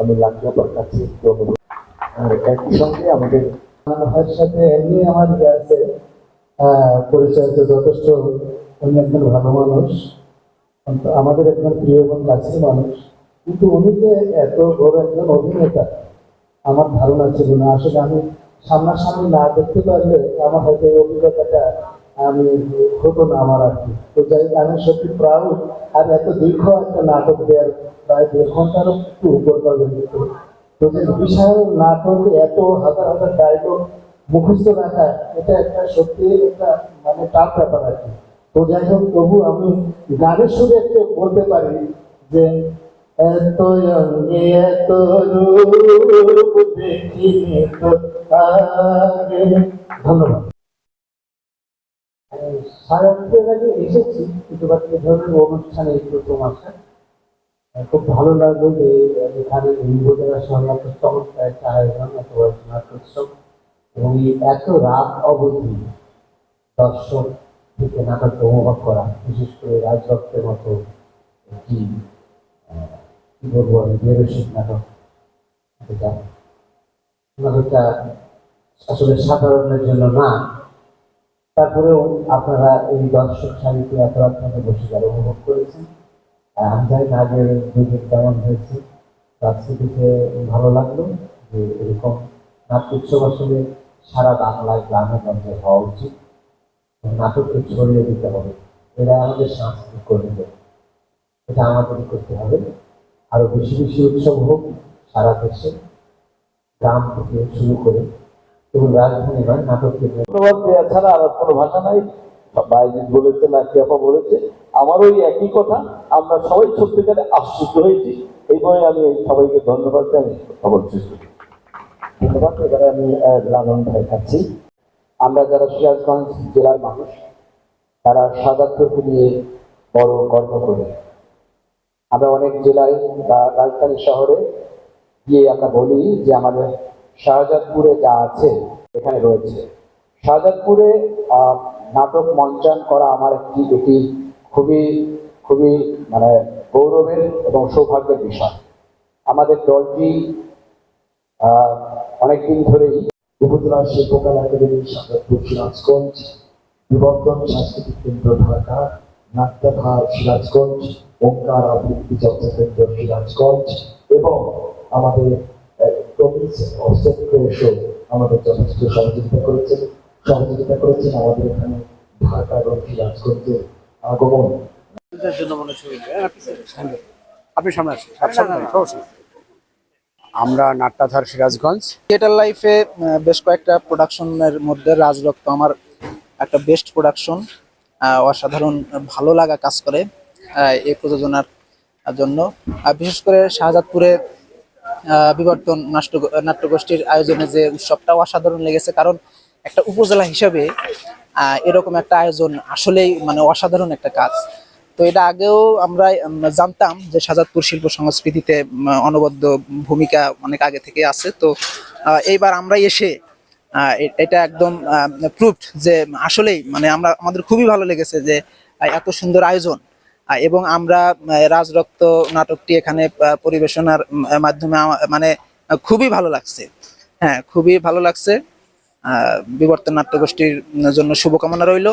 আমি লাকিয়াপার কাছে একটু অনুরোধ আর একই সঙ্গে আমাদের ভাইয়ের সাথে এমনি আমার আছে পরিচয় তো যথেষ্ট উনি একজন ভালো মানুষ। আমাদের একজন প্রিয় এবং কাছের মানুষ। কিন্তু উনি যে এত বড় একজন অভিনেতা, আমার ধারণা ছিল না। আসলে আমি সামনাসামনি না দেখতে পারলে আমার হয়তো এই অভিজ্ঞতাটা আমি হতো না আমার আর কি তো যাই আমি সত্যি প্রাউড আর এত দীর্ঘ একটা নাটক দেওয়ার প্রায় দেড় ঘন্টারও একটু উপর পাবেন তো যে বিশাল নাটক এত হাজার হাজার ডায়লগ মুখস্থ রাখা, এটা একটা সত্যি একটা মানে টাফ ব্যাপার আর কি তো যাই হোক, তবু আমি গানের সুরে একটু বলতে পারি যে, এত অঙ্গে এত রূপ দেখিনি তো ধন্যবাদ। আটটার আগে এসেছি কিন্তু ধরনের অনুষ্ঠানে এই প্রথম আসা খুব ভালো লাগল যে এখানে হিন্দুদের চমৎকার একটা আয়োজন বড় নাট্যোৎসব এবং এই এত রাত অবধি দর্শক থেকে উপভোগ করা বিশেষ করে রাজভক্তের মতো আহ, কি বলব আমি বেরসিক নাটক। নাটকটা আসলে সাধারণের জন্য না তারপরেও আপনারা এই দর্শক সারিতে এত আপনাকে বসে যারা উপভোগ করেছেন আমি জানি না আগের দুদিন কেমন হয়েছে দেখে ভালো লাগল যে এরকম নাট্য উৎসব আসলে সারা বাংলায় গ্রামে গঞ্জে হওয়া উচিত। নাটককে ছড়িয়ে দিতে হবে, এরা আমাদের সাংস্কৃতিক কর্মীদের। এটা আমাদেরই করতে হবে। আরও বেশি বেশি উৎসব হোক সারা দেশে, গ্রাম থেকে শুরু করে এবং রাজধানী নয় ধন্যবাদ দেওয়া ছাড়া আর কোনো ভাষা নাই। বাইজিৎ বলেছে না বলেছে আমারও ওই একই কথা। আমরা সবাই সত্যিকারে আশ্চর্য হয়েছি। এই বলে আমি সবাইকে ধন্যবাদ জানাই খবর ধন্যবাদ। এবারে আমি লালন ভাই খাচ্ছি আমরা যারা সিরাজগঞ্জ জেলার মানুষ তারা সাদাতপুরকে নিয়ে বড় গর্ব করি। আমরা অনেক জেলায় বা রাজধানী শহরে গিয়ে আমরা বলি যে আমাদের শাহজাদপুরে যা আছে এখানে রয়েছে। শাহজাদপুরে নাটক মঞ্চায়ন করা আমার একটি, এটি খুবই খুবই মানে গৌরবের এবং সৌভাগ্যের বিষয়। আমাদের দলটি অনেকদিন ধরেই উপজেলা শিল্পকলা একাডেমি সাজাদপুর সিরাজগঞ্জ বিবর্তন সাংস্কৃতিক কেন্দ্র ঢাকা নাট্যধার সিরাজগঞ্জ, ওঙ্কার আবৃত্তি চর্চা কেন্দ্র সিরাজগঞ্জ এবং আমাদের আমাদের যথেষ্ট সহযোগিতা করেছেন সহযোগিতা করেছেন আমাদের এখানে ঢাকা আগমন। আপনি সামনে আসুন আমরা নাট্যাধার সিরাজগঞ্জ। থিয়েটার লাইফে বেশ কয়েকটা প্রোডাকশনের মধ্যে রাজরক্ত আমার একটা বেস্ট প্রোডাকশন অসাধারণ ভালো লাগা কাজ করে আহ, এই প্রযোজনার জন্য। আর বিশেষ করে শাহজাদপুরে বিবর্তন নাট্য নাট্যগোষ্ঠীর আয়োজনে যে উৎসবটাও অসাধারণ লেগেছে। কারণ একটা উপজেলা হিসেবে এরকম একটা আয়োজন আসলেই মানে অসাধারণ একটা কাজ। তো এটা আগেও আমরা জানতাম যে সাজাদপুর শিল্প সংস্কৃতিতে অনবদ্য ভূমিকা অনেক আগে থেকে আছে। তো এইবার আমরা এসে এটা একদম প্রুফড যে আসলেই মানে আমরা, আমাদের খুবই ভালো লেগেছে যে এত সুন্দর আয়োজন। এবং আমরা রাজরক্ত নাটকটি এখানে পরিবেশনার মাধ্যমে মানে খুবই ভালো লাগছে। হ্যাঁ খুবই ভালো লাগছে। বিবর্তন নাট্যগোষ্ঠীর জন্য শুভকামনা রইল।